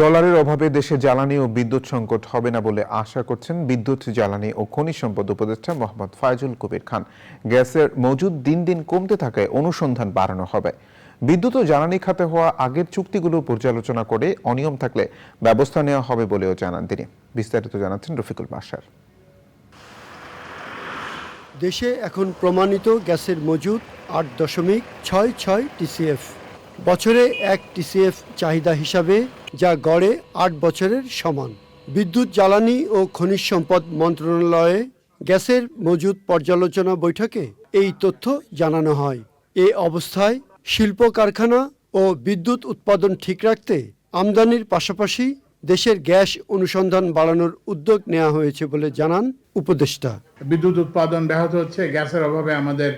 ডলারের অভাবে দেশে জ্বালানি ও বিদ্যুৎ সংকট হবে না বলে আশা করছেন বিদ্যুৎ, জ্বালানি ও খনিজ সম্পদ উপদেষ্টা মোহাম্মদ ফায়জুল কবির খান। গ্যাসের মজুদ দিন দিন কমতে থাকায় অনুসন্ধান বাড়ানো হবে। বিদ্যুৎ ও জ্বালানি খাতে হওয়া আগের চুক্তিগুলো পর্যালোচনা করে অনিয়ম থাকলে ব্যবস্থা নেওয়া হবে বলেও জানান তিনি। বিস্তারিত জানাচ্ছেন রফিকুল বাসার। দেশে এখন প্রমাণিত গ্যাসের মজুদ আট দশমিক ছয় ছয় টিসিএফ। বছরে এক টিসিএফ চাহিদা হিসাবে যা গড়ে আট বছরের সমান। বিদ্যুৎ, জ্বালানি ও খনিজ সম্পদ মন্ত্রণালয়ে গ্যাসের মজুদ পর্যালোচনা বৈঠকে এই তথ্য জানানো হয়। এ অবস্থায় শিল্প কারখানা ও বিদ্যুৎ উৎপাদন ঠিক রাখতে আমদানির পাশাপাশি দেশের গ্যাস অনুসন্ধান বাড়ানোর উদ্যোগ নেওয়া হয়েছে বলে জানান উপদেষ্টা। বিদ্যুৎ উৎপাদন ব্যাহত হচ্ছে, গ্যাসের অভাবে আমাদের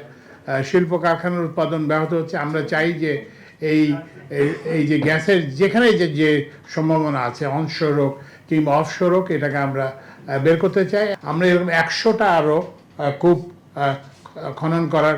শিল্প কারখানার উৎপাদন ব্যাহত হচ্ছে। আমরা চাই যে এই এই- যে গ্যাসের যেখানে যে যে সম্ভাবনা আছে অনশোর হোক কিংবা অফশোর হোক এটাকে আমরা বের করতে চাই। আমরা এরকম একশোটা আরও কূপ খনন করার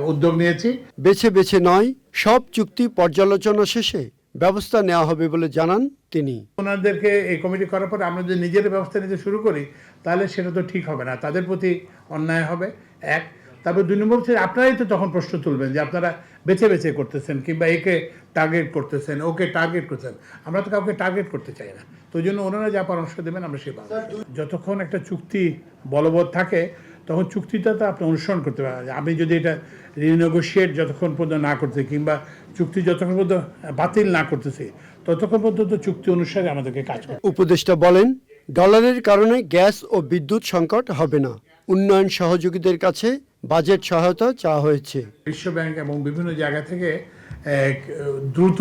উদ্যোগ নিয়েছি। বেছে বেছে নয় সব চুক্তি পর্যালোচনা শেষে ব্যবস্থা নেওয়া হবে বলে জানান তিনি। ওনাদেরকে এই কমিটি করার পরে আমরা যদি নিজের ব্যবস্থা নিতে শুরু করি তাহলে সেটা তো ঠিক হবে না। তাদের প্রতি অন্যায় হবে। এক তারপর দুই নম্বর হচ্ছে আপনারাই তো তখন প্রশ্ন তুলবেন যে আপনারা বেছে বেছে করতেছেন কিংবা একে টার্গেট করতেছেন, ওকে টার্গেট করতেছেন। আমরা তো কাউকে টার্গেট করতে চাই না। তো জন্য ওনারা যা পরামর্শ দেবেন আমরা পাবো যতক্ষণ একটা চুক্তি বলবৎ থাকে, তখন চুক্তিটা তো আপনি অনুসরণ করতে পারেন। আপনি যদি এটা রিনেগোশিয়েট যতক্ষণ পর্যন্ত না করতে কিংবা চুক্তি যতক্ষণ পর্যন্ত বাতিল না করতেছে, ততক্ষণ পর্যন্ত চুক্তি অনুসারে আমাদেরকে কাজ করতে উপদেষ্টা বলেন ডলারের কারণে গ্যাস ও বিদ্যুৎ সংকট হবে না। উন্নয়ন সহযোগীদের কাছে বাজেট সহায়তা চাওয়া হয়েছে। বিশ্বব্যাংক এবং বিভিন্ন জায়গা থেকে এক, দ্রুত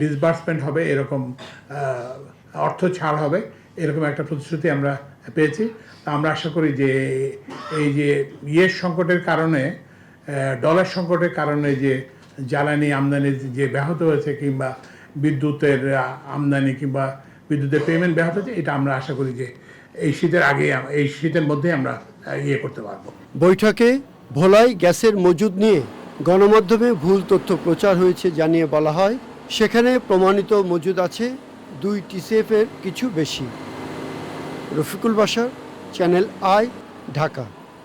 ডিসবার্সমেন্ট হবে এরকম অর্থ ছাড় হবে এরকম একটা প্রতিশ্রুতি আমরা পেয়েছি। আমরা আশা করি যে এই যে ইয়ের সংকটের কারণে ডলার সংকটের কারণে যে জ্বালানি আমদানি যে ব্যাহত হয়েছে কিংবা বিদ্যুতের আমদানি কিংবা বিদ্যুতের পেমেন্ট ব্যাহত হয়েছে এটা আমরা আশা করি যে এই শীতের আগে এই শীতের মধ্যেই আমরা ইয়ে করতে পারব। বৈঠকে ভোলায় গ্যাসের মজুদ নিয়ে গণমাধ্যমে ভুল তথ্য প্রচার হয়েছে জানিয়ে বলা হয়। সেখানে প্রমাণিত মজুদ আছে দুই টিসিএফ এর কিছু বেশি। রফিকুল বাসার, চ্যানেল আই, ঢাকা।